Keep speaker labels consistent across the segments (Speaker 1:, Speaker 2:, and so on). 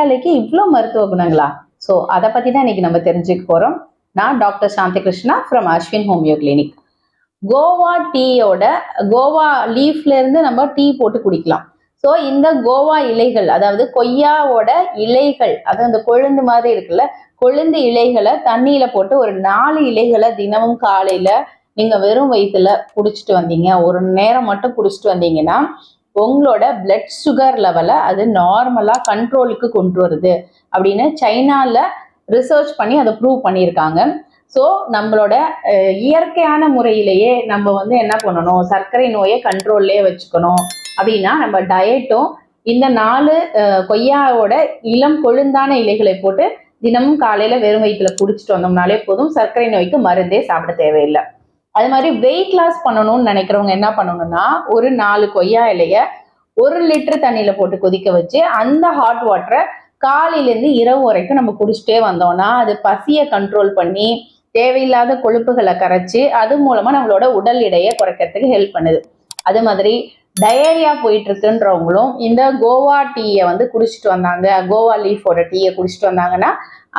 Speaker 1: கொய்யாலைக்கு இவ்வளோ மருத்துவ குணங்களா? ஸோ அதை பற்றி தான் இன்னைக்கு நம்ம தெரிஞ்சுக்க போகிறோம் நான் doctor Shanthi Krishna from Ashwin homeo clinic guava டீயோட guava லீஃப்ல இருந்து நம்ம டீ போட்டு குடிக்கலாம். ஸோ இந்த கோவா இலைகள் அதாவது கொய்யாவோட இலைகள் அதாவது அந்த கொழுந்து மாதிரி இருக்குல்ல கொழுந்து இலைகளை தண்ணியில போட்டு ஒரு நாலு இலைகளை தினமும் காலையில நீங்க வெறும் வயிற்றுல குடிச்சிட்டு வந்தீங்க. ஒரு நேரம் மட்டும் குடிச்சிட்டு வந்தீங்கன்னா உங்களோட பிளட் சுகர் லெவலை அது நார்மலாக கண்ட்ரோலுக்கு கொண்டு வருது அப்படின்னு சைனாவில் ரிசர்ச் பண்ணி அதை ப்ரூவ் பண்ணியிருக்காங்க. ஸோ நம்மளோட இயற்கையான முறையிலேயே நம்ம வந்து என்ன பண்ணணும்? சர்க்கரை நோயை கண்ட்ரோல்லே வச்சுக்கணும். அப்படின்னா நம்ம டயட்டும் இந்த நாலு கொய்யாவோட இளம் கொழுந்தான இலைகளை போட்டு தினமும் காலையில் வெறும் வயிற்றுல குடிச்சிட்டு வந்தோம்னாலே போதும். சர்க்கரை நோய்க்கு மருந்தே சாப்பிட தேவையில்லை. அது மாதிரி வெயிட் லாஸ் பண்ணணும்னு நினைக்கிறவங்க என்ன பண்ணணும்னா ஒரு நாலு கொய்யா இலைய ஒரு லிட்டர் தண்ணியில போட்டு கொதிக்க வச்சு அந்த ஹாட் வாட்டரை காலையிலேருந்து இரவு வரைக்கும் நம்ம குடிச்சிட்டே வந்தோம்னா அது பசியை கண்ட்ரோல் பண்ணி தேவையில்லாத கொழுப்புகளை கரைச்சி அது மூலமா நம்மளோட உடல் எடையை குறைக்கிறதுக்கு ஹெல்ப் பண்ணுது. அது மாதிரி டயரியா போயிட்டு இருக்குன்றவங்களும் இந்த கோவா டீயை வந்து குடிச்சிட்டு வந்தாங்க கோவா லீஃபோட டீயை குடிச்சிட்டு வந்தாங்கன்னா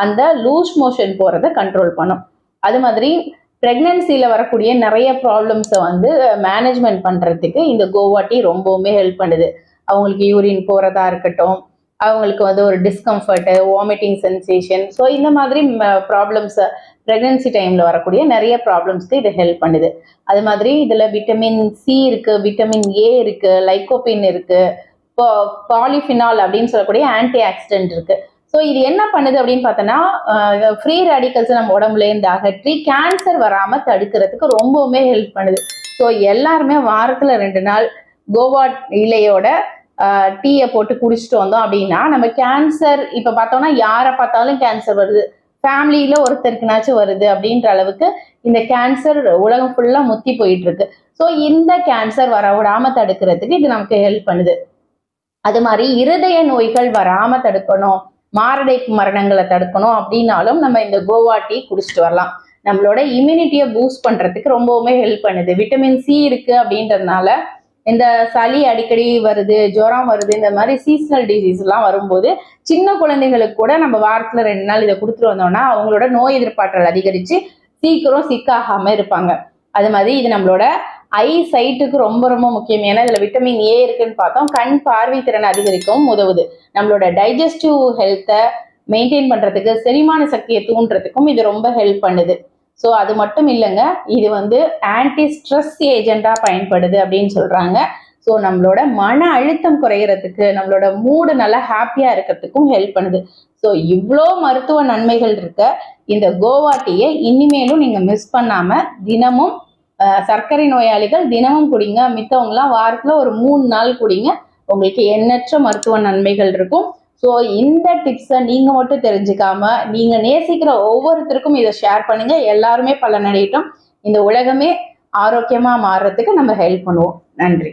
Speaker 1: அந்த லூஸ் மோஷன் போறதை கண்ட்ரோல் பண்ணும். அது மாதிரி ப்ரெக்னன்சியில் வரக்கூடிய நிறைய ப்ராப்ளம்ஸை வந்து மேனேஜ்மெண்ட் பண்ணுறதுக்கு இந்த கோவா டீ ரொம்பவுமே ஹெல்ப் பண்ணுது. அவங்களுக்கு யூரின் போகிறதா இருக்கட்டும் அவங்களுக்கு வந்து ஒரு டிஸ்கம்ஃபர்ட்டு வாமிட்டிங் சென்சேஷன் ஸோ இந்த மாதிரி ப்ராப்ளம்ஸை ப்ரெக்னென்சி டைமில் வரக்கூடிய நிறைய ப்ராப்ளம்ஸ்க்கு இது ஹெல்ப் பண்ணுது. அது மாதிரி இதில் விட்டமின் சி இருக்குது விட்டமின் ஏ இருக்குது லைக்கோபின் இருக்குது பாலிஃபினால் அப்படின்னு சொல்லக்கூடிய ஆன்டி ஆக்சிடென்ட் இருக்குது ஸோ இது என்ன பண்ணுது அப்படின்னு பார்த்தோன்னா ஃப்ரீ ரேடிக்கல்ஸ் நம்ம உடம்புலேருந்து அகற்றி கேன்சர் வராமல் தடுக்கிறதுக்கு ரொம்பவுமே ஹெல்ப் பண்ணுது. ஸோ எல்லாருமே வாரத்தில் ரெண்டு நாள் கோவா இலையோட டீயை போட்டு குடிச்சிட்டு வந்தோம் அப்படின்னா நம்ம கேன்சர் இப்போ பார்த்தோம்னா யாரை பார்த்தாலும் கேன்சர் வருது. ஃபேமிலியில் ஒருத்தருக்குனாச்சும் வருது அப்படின்ற அளவுக்கு இந்த கேன்சர் உலகம் ஃபுல்லாக முத்தி போயிட்டு இருக்கு ஸோ இந்த கேன்சர் வர விடாமல் தடுக்கிறதுக்கு இது நமக்கு ஹெல்ப் பண்ணுது. அது மாதிரி இருதய நோய்கள் வராமல் தடுக்கணும். மாரடைப்பு மரணங்களை தடுக்கணும் அப்படின்னாலும் நம்ம இந்த கோவா டீ குடிச்சிட்டு வரலாம். நம்மளோட இம்யூனிட்டியை பூஸ்ட் பண்றதுக்கு ரொம்பவுமே ஹெல்ப் பண்ணுது. விட்டமின் சி இருக்கு அப்படின்றதுனால இந்த சளி அடிக்கடி வருது ஜுரம் வருது இந்த மாதிரி சீசனல் டிசீஸ் எல்லாம் வரும்போது சின்ன குழந்தைங்களுக்கு கூட நம்ம வாரத்துல ரெண்டு நாள் இதை கொடுத்துட்டு வந்தோம்னா அவங்களோட நோய் எதிர்ப்பாற்றல் அதிகரிச்சு சீக்கிரம் சிக்காகாம இருப்பாங்க. அது மாதிரி இது நம்மளோட ஐ சைட்டுக்கு ரொம்ப ரொம்ப முக்கியம். ஏன்னா இதில் விட்டமின் ஏ இருக்குன்னு பார்த்தோம். கண் பார்வை திறன் அதிகரிக்கவும் உதவுது. நம்மளோட டைஜஸ்டிவ் ஹெல்த்தை மெயின்டைன் பண்ணுறதுக்கு செரிமான சக்தியை தூண்டுறதுக்கும் இது ரொம்ப ஹெல்ப் பண்ணுது. ஸோ அது மட்டும் இல்லைங்க. இது வந்து ஆன்டி ஸ்ட்ரெஸ் ஏஜெண்டாக பயன்படுது அப்படின்னு சொல்கிறாங்க ஸோ நம்மளோட மன அழுத்தம் குறையறதுக்கு நம்மளோட மூடு நல்லா ஹாப்பியாக இருக்கிறதுக்கும் ஹெல்ப் பண்ணுது. ஸோ இவ்வளோ மருத்துவ நன்மைகள் இருக்க இந்த கோவா டீயை இனிமேலும் நீங்கள் மிஸ் பண்ணாமல் தினமும் சர்க்கரை நோயாளிகள் தினமும் குடிங்க. மித்தவங்கலாம் வாரத்துல ஒரு மூணு நாள் குடிங்க. உங்களுக்கு எண்ணற்ற மருத்துவ நன்மைகள் இருக்கும். ஸோ இந்த டிப்ஸை நீங்கள் மட்டும் தெரிஞ்சுக்காம நீங்கள் நேசிக்கிற ஒவ்வொருத்தருக்கும் இதை ஷேர் பண்ணுங்க. எல்லாருமே பலனடையட்டும். இந்த உலகமே ஆரோக்கியமாக மாறுறதுக்கு நம்ம ஹெல்ப் பண்ணுவோம். நன்றி.